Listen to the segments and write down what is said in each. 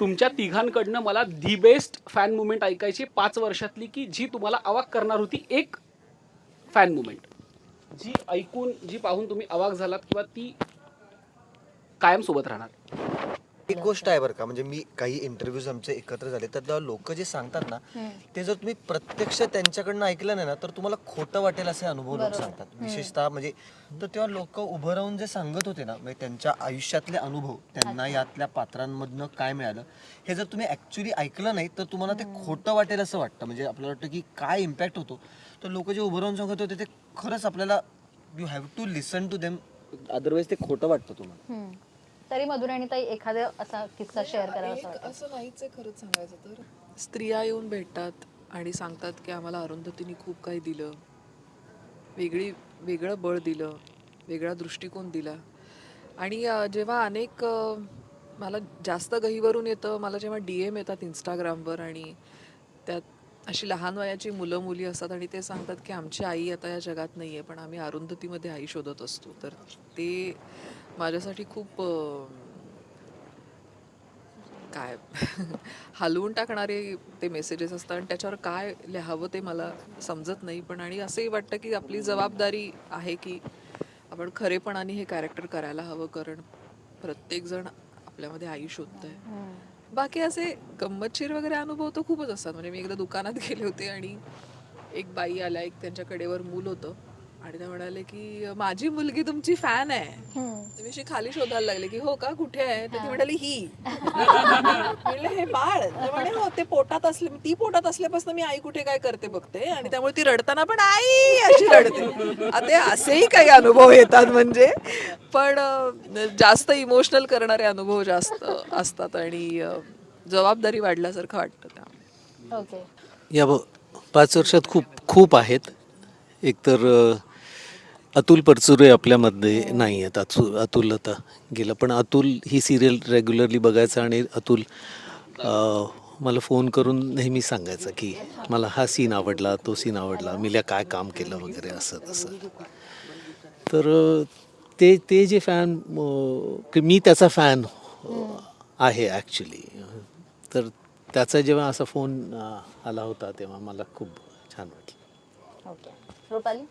तुमच्या तिघांकडनं मला the best fan moment ऐकायची पाच वर्षातली की जी तुम्हाला अवाक करणार होती एक फॅन मुमेंट जी ऐकून जी पाहून तुम्ही अवाक झालात किंवा ती कायम सोबत राहणार. एक गोष्ट आहे बरं का म्हणजे मी काही इंटरव्ह्यूज आमचे एकत्र झाले तर लोक जे सांगतात ना ते जर तुम्ही प्रत्यक्ष त्यांच्याकडनं ऐकलं नाही ना तर तुम्हाला खोटं वाटेल असे अनुभव लोक सांगतात. विशेषतः म्हणजे तर तेव्हा लोक उभं राहून जे सांगत होते ना म्हणजे त्यांच्या आयुष्यातले अनुभव त्यांना यातल्या पात्रांमधनं काय मिळालं हे जर तुम्ही ऍक्च्युली ऐकलं नाही तर तुम्हाला ते खोटं वाटेल असं वाटतं. म्हणजे आपल्याला वाटतं की काय इम्पॅक्ट होतो. तर लोक जे उभं राहून सांगत होते ते खरंच आपल्याला you have to listen to them otherwise ते खोटं वाटतं तुम्हाला. तरी मधुराणी ताई एखादा असा किस्सा शेअर करावा असं एक वाटतं. असं नाहीच आहे खरंच सांगायचं तर. स्त्रिया येऊन भेटतात आणि सांगतात की आम्हाला अरुंधतीने खूप काही दिलं. वेगळी वेगळं बळ दिलं वेगळा दृष्टिकोन दिला. आणि जेव्हा अनेक मला जास्त गहीवरून येतं मला जेव्हा डी एम येतात इंस्टाग्रामवर आणि त्यात अशी लहान वयाची मुलं मुली असतात आणि ते सांगतात की आमची आई आता या जगात नाही आहे पण आम्ही अरुंधतीमध्ये आई शोधत असतो. तर ते माझ्यासाठी खूप काय? हलवून टाकणारे ते मेसेजेस असतात आणि त्याच्यावर काय लिहावं ते मला समजत नाही. पण आणि असंही वाटतं की आपली जबाबदारी आहे की आपण खरेपणाने हे कॅरेक्टर करायला हवं कारण प्रत्येकजण आपल्यामध्ये आई शोधतंय. हो. बाकी असे गंमतशीर वगैरे अनुभव तर खूपच असतात. म्हणजे मी एकदा दुकानात गेले होते आणि एक बाई आल्या एक त्यांच्या कडेवर मूल होतं. आणि त्या म्हणाले की माझी मुलगी तुमची फॅन आहे. मी अशी खाली शोधायला लागले की हो का? कुठे आहे? तर ती म्हणाली ही. म्हणलं हे बाळ. तर म्हणे हो ते पोटात असले ती पोटात असल्यापासून मी आई कुठे काय करते बघते? आणि त्यामुळे ती रडताना पण आई अशी रडते. आता असेही काही अनुभव येतात म्हणजे पण जास्त इमोशनल करणारे अनुभव जास्त असतात आणि जबाबदारी वाढल्यासारखं वाटतं त्या ओके या ब पाच वर्षात खूप खूप आहेत. एकतर अतुल परचुरे आपल्यामध्ये नाही आहेत. अतुल अतुल आता गेलं. पण अतुल ही सिरियल रेग्युलरली बघायचं आणि अतुल मला फोन करून नेहमी सांगायचं की मला हा सीन आवडला तो सीन आवडला. मिल्या काय काम केलं वगैरे असं तसं. तर ते ते जे फॅन की मी त्याचा फॅन आहे ॲक्च्युली तर त्याचा जेव्हा असा फोन आला होता तेव्हा मला खूप छान वाटलं. रुपाली?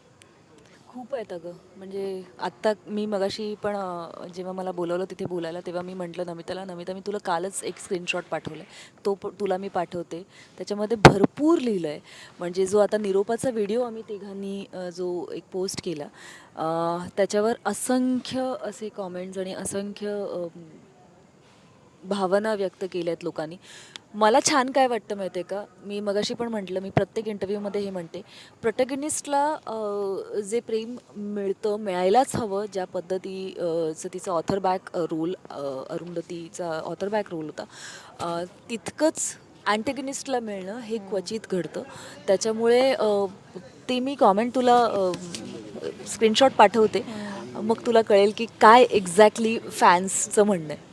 खूप आहेत अगं. म्हणजे आत्ता मी मगाशी पण अं, जेव्हा मला बोलवलं तिथे बोलायला तेव्हा मी म्हटलं नमिताला नमिता मी तुला कालच एक स्क्रीनशॉट पाठवला आहे तो प तुला मी पाठवते. त्याच्यामध्ये भरपूर लिहिलं आहे म्हणजे जो आता निरोपाचा व्हिडिओ आम्ही तिघांनी अं, जो एक पोस्ट केला अं, त्याच्यावर असंख्य असे कॉमेंट्स आणि असंख्य अं, भावना व्यक्त केल्या आहेत लोकांनी. मला छान काय वाटतं माहिती आहे का? मी मगाशी पण म्हटलं मी प्रत्येक इंटरव्ह्यूमध्ये हे म्हणते प्रोटॅगनिस्टला जे प्रेम मिळतं मिळायलाच हवं ज्या पद्धतीचं तिचा ऑथर बॅक रोल अरुंधतीचा ऑथर बॅक रोल होता तितकंच अँटेगनिस्टला मिळणं हे क्वचित घडतं. त्याच्यामुळे ते मी कॉमेंट तुला स्क्रीनशॉट पाठवते. मग तुला कळेल की काय एक्झॅक्टली फॅन्सचं म्हणणं आहे.